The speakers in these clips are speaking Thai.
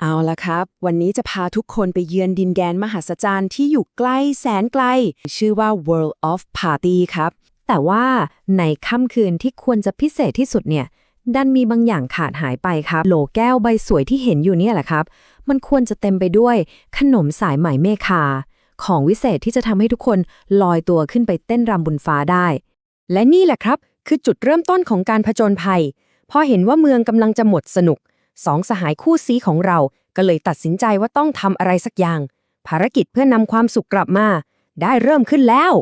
เอาละครับ วันนี้จะพาทุกคนไปเยือนดินแดนมหัศจรรย์ที่อยู่ไกลแสนไกล ชื่อว่า World of Party ครับ แต่ว่าในค่ำคืนที่ควรจะพิเศษที่สุดเนี่ย ดันมีบางอย่างขาดหายไปครับ โหลแก้วใบสวยที่เห็นอยู่เนี่ยแหละครับ มันควรจะเต็มไปด้วยขนมสายไหมเมคา ของวิเศษที่จะทำให้ทุกคนลอยตัวขึ้นไปเต้นรำบนฟ้าได้ และนี่แหละครับ คือจุดเริ่มต้นของการผจญภัย พอเห็นว่าเมืองกำลังจะหมดสนุก สองสหายคู่ซีของเรา ก็เลยตัดสินใจว่าต้องทำอะไรสักอย่าง ภารกิจเพื่อนำความสุขกลับมา ได้เริ่มขึ้นแล้ว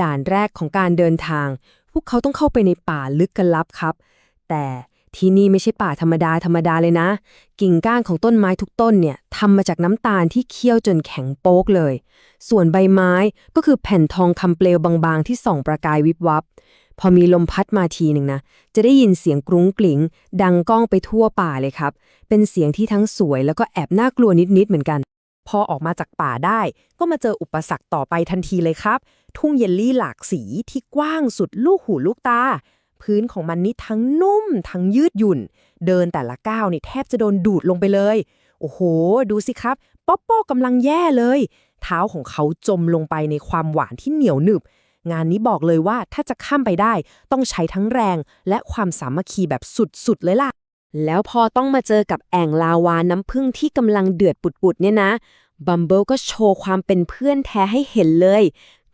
ด่านแรกของการเดินทาง พวกเขาต้องเข้าไปในป่าลึกกันลับครับ แต่ที่นี่ไม่ใช่ป่าธรรมดาธรรมดาเลยนะ กิ่งก้านของต้นไม้ทุกต้นเนี่ยทำมาจากน้ำตาลที่เคี่ยวจนแข็งโป๊กเลย ส่วนใบไม้ก็คือแผ่นทองคำเปลวบางๆ ที่ส่องประกายวิบวับ พอมีลมพัดมาทีหนึ่งนะ จะได้ยินเสียงกรุ้งกลิ้งดังก้องไปทั่วป่าเลยครับ เป็นเสียงที่ทั้งสวยแล้วก็แอบน่ากลัวนิดๆเหมือนกัน พอออกมาจากป่าได้ ก็มาเจออุปสรรคต่อไปทันทีเลยครับ ทุ่งเยลลี่หลากสีที่กว้างสุดลูกหูลูกตา พื้นของมันนี่ทั้งนุ่ม ทั้งยืดหยุ่น เดินแต่ละก้าวนี่แทบจะโดนดูดลงไปเลย โอ้โห ดูสิครับ ป๊อปโป้กำลังแย่เลย เท้าของเขาจมลงไปในความหวานที่เหนียวหนึบ งานนี้บอกเลยว่าถ้าจะข้ามไปได้ ต้องใช้ทั้งแรงและความสามัคคีแบบสุดๆเลยล่ะ แล้วพอต้องมาเจอกับแอ่งลาวาน้ำผึ้งที่กำลังเดือดปุดๆเนี่ยนะบัมเบิลก็โชว์ความเป็นเพื่อนแท้ให้เห็นเลย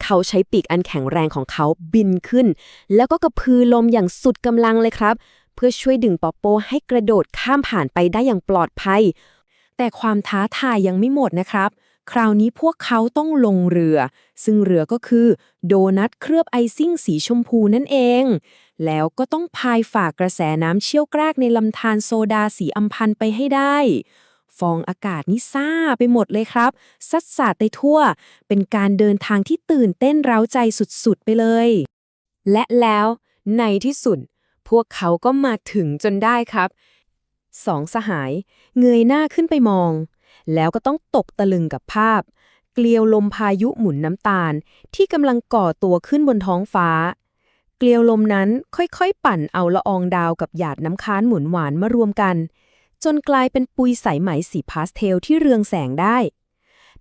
เขาใช้ปีกอันแข็งแรงของเขาบินขึ้น แล้วก็กระพือลมอย่างสุดกำลังเลยครับ เพื่อช่วยดึงปอปโปให้กระโดดข้ามผ่านไปได้อย่างปลอดภัย แต่ความท้าทายยังไม่หมดนะครับ คราวนี้พวกเขาต้องลงเรือ ซึ่งเรือก็คือ โดนัทเคลือบไอซิ่งสีชมพูนั่นเอง แล้วก็ต้องพายฝ่ากระแสน้ำเชี่ยวกรากในลำธารโซดาสีอัมพันไปให้ได้ ฟองอากาศนี่ซ่าไปหมดเลยครับ ซัดสาดไปทั่ว เป็นการเดินทางที่ตื่นเต้นเร้าใจสุดๆไปเลย และแล้วในที่สุด พวกเขาก็มาถึงจนได้ครับ สองสหาย เงยหน้าขึ้นไปมอง แล้วก็ต้องตกตะลึงกับภาพ เกลียวลมพายุหมุนน้ำตาล ที่กำลังก่อตัวขึ้นบนท้องฟ้า เกลียวลมนั้นค่อยๆ ปั่นเอาละอองดาวกับหยาดน้ำค้านหมุนหวานมารวมกัน จนกลายเป็นปุยสายไหมสีพาสเทลที่เรืองแสงได้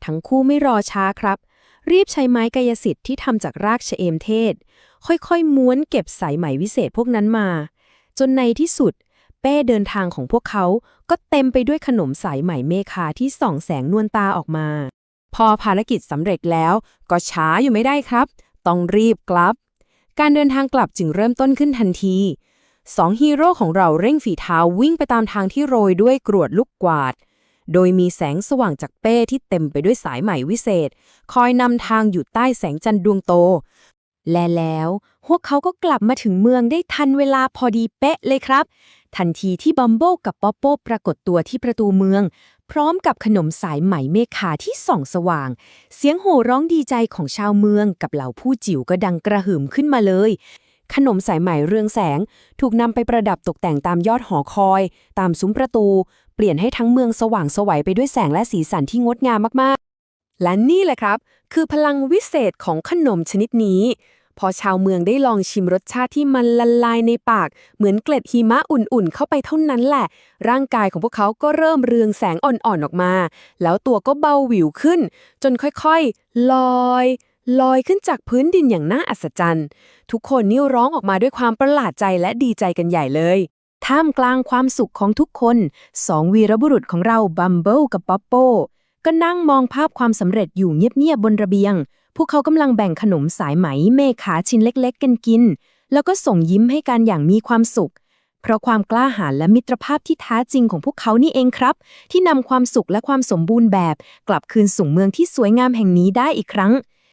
ทั้งคู่ไม่รอช้าครับ รีบใช้ไม้กายสิทธิ์ที่ทำจากรากชะเอมเทศ ค่อยๆ ม้วนเก็บสายไหมวิเศษพวกนั้นมา จนในที่สุด ป้เดินทางของพวกเขา ก็เต็มไปด้วยขนมสายไหมเมคาที่ส่องแสงนวลตาออกมา พอภารกิจสำเร็จแล้ว ก็ช้าอยู่ไม่ได้ครับ ต้องรีบกลับ การเดินทางกลับจึงเริ่มต้นขึ้นทันทีสองฮีโร่ของเราเร่งฝีเท้าวิ่งไปตามทางที่โรยด้วยกรวดลูกกวาด โดยมีแสงสว่างจากเป้ที่เต็มไปด้วยสายไหมวิเศษ คอยนำทางอยู่ใต้แสงจันทร์ดวงโต และแล้ว พวกเขาก็กลับมาถึงเมืองได้ทันเวลาพอดีเป๊ะเลยครับ ทันทีที่บัมโบกับป๊อปโป้ปรากฏตัวที่ประตูเมือง พร้อมกับขนมสายไหมเมฆาที่ส่องสว่าง เสียงโห่ร้องดีใจของชาวเมืองกับเหล่าผู้จิ๋วก็ดังกระหึ่มขึ้นมาเลย ขนมสายไหมเรืองแสง ถูกนำไปประดับตกแต่งตามยอดหอคอย ตามซุ้มประตู เปลี่ยนให้ทั้งเมืองสว่างสวัยไปด้วยแสงและสีสันที่งดงามมากๆ และนี่แหละครับ คือพลังวิเศษของขนมชนิดนี้ พอชาวเมืองได้ลองชิมรสชาติที่มันละลายในปาก เหมือนเกล็ดหิมะอุ่นๆ เข้าไปเท่านั้นแหละ ร่างกายของพวกเขาก็เริ่มเรืองแสงอ่อนๆออกมา แล้วตัวก็เบาหวิวขึ้น จนค่อยๆ ลอย ลอยขึ้นจากพื้นดินอย่างน่าอัศจรรย์ ทุกคนนี่ร้องออกมาด้วยความประหลาดใจและดีใจกันใหญ่เลยท่ามกลางความสุขของทุกคน สองวีรบุรุษของเราบัมเบิลกับป๊อปโป ก็นั่งมองภาพความสำเร็จอยู่เงียบๆบนระเบียง พวกเขากำลังแบ่งขนมสายไหมเมขาชิ้นเล็กๆ กันกิน แล้วก็ส่งยิ้มให้กันอย่างมีความสุข เพราะความกล้าหาญและมิตรภาพที่แท้จริงของพวกเขานี่เองครับ ที่นำความสุขและความสมบูรณ์แบบ กลับคืนสู่เมืองที่สวยงามแห่งนี้ได้อีกครั้ง